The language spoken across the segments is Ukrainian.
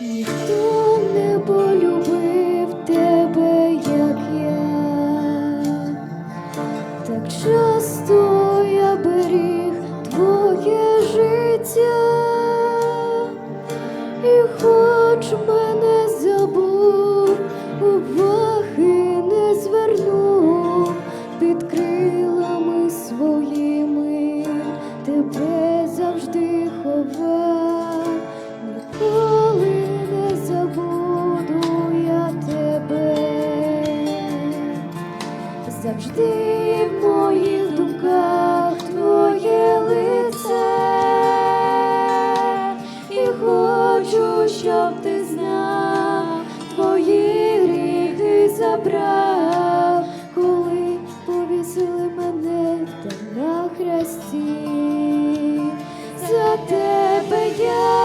Ніхто не полюбив тебе, як я, так часто я беріг твоє життя. брав, коли повісили мене на хресті. за тебе я.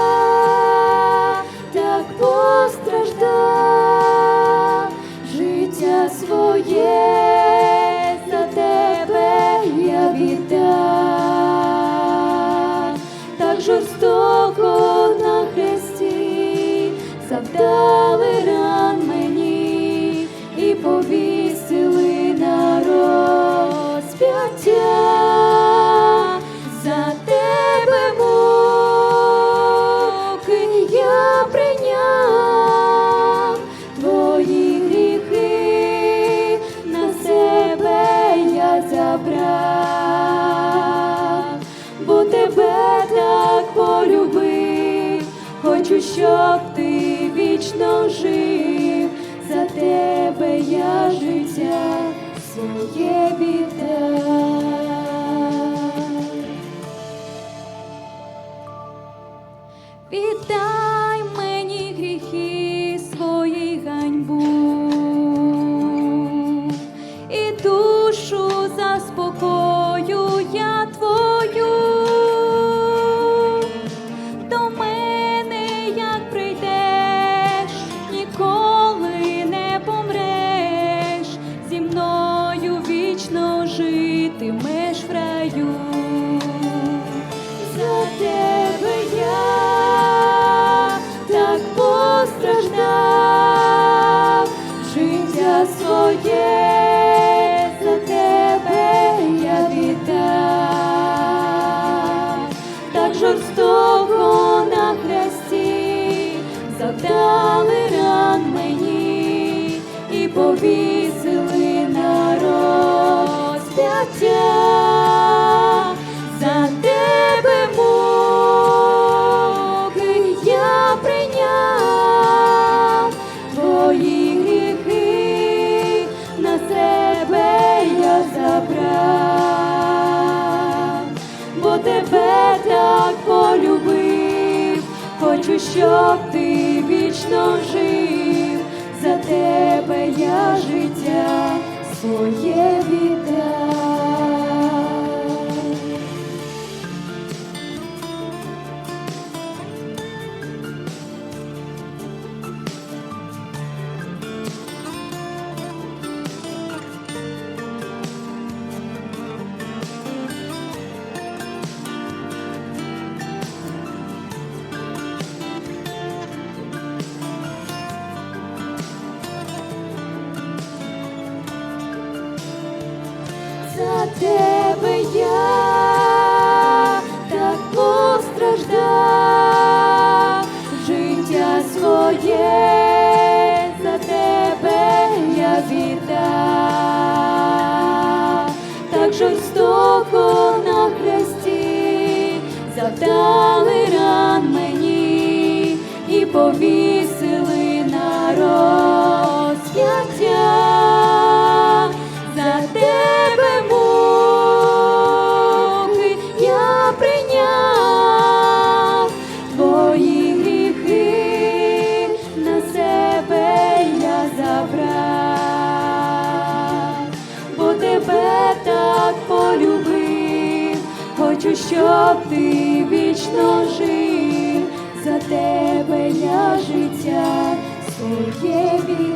хочу, щоб ти вічно жив, за тебе я життя своє віддам. Віддам повісили на за тебе муки я прийняв твої гріхи, на себе я забрав, бо тебе так полюбив, хочу, щоб ти вічно жив. своє. завдали ран мені і повіс. щоб ти вічно жив, за тебе я життя своє вірю.